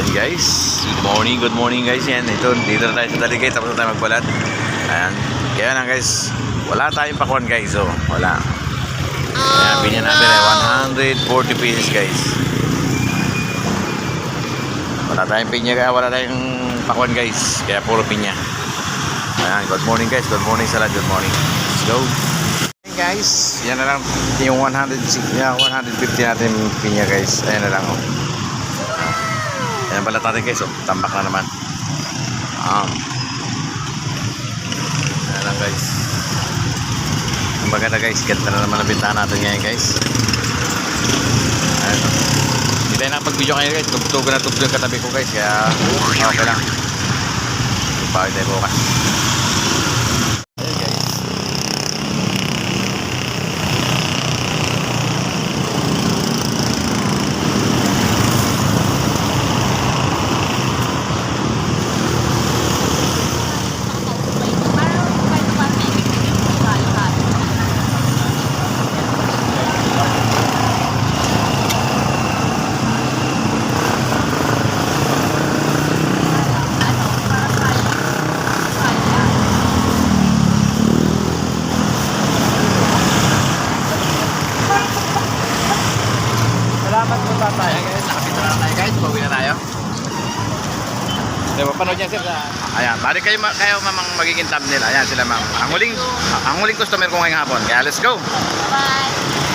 guys. Good morning, good morning guys. Yan, ito, dito na tayo sa taligay. Tapos na tayo magbalat. Ayan. Kaya lang guys, wala tayong pakuan guys. So, wala. Kaya binyan natin ay 140 pieces guys. Wala tayong pinya kaya wala tayong pakuan guys. Kaya puro pinya. Ayan, good morning guys. Good morning sa lahat. Good morning. Let's go. Ayan, guys, yan na lang yung 100, yeah, 150 natin pinya guys. Ayan na lang oh. Yan ang balat natin guys, oh. tambak na naman. Um, yan lang guys. Ang maganda guys, ganda na naman ang bintahan natin ngayon guys. Ayan, oh. Hindi tayo nakapag-video ngayon guys, tugtog na tugtog yung katabi ko guys, kaya okay lang. Pagod tayo bukas. Ayan guys. Tatay. Ayan guys, nakapita na tayo guys. Pauwi na tayo. Diba, panood yan sir. Ayan, bali kayo, kayo mamang magiging thumbnail. Ayan sila ma'am. Ang huling, ang huling customer ko ngayong hapon. Kaya let's go. Bye.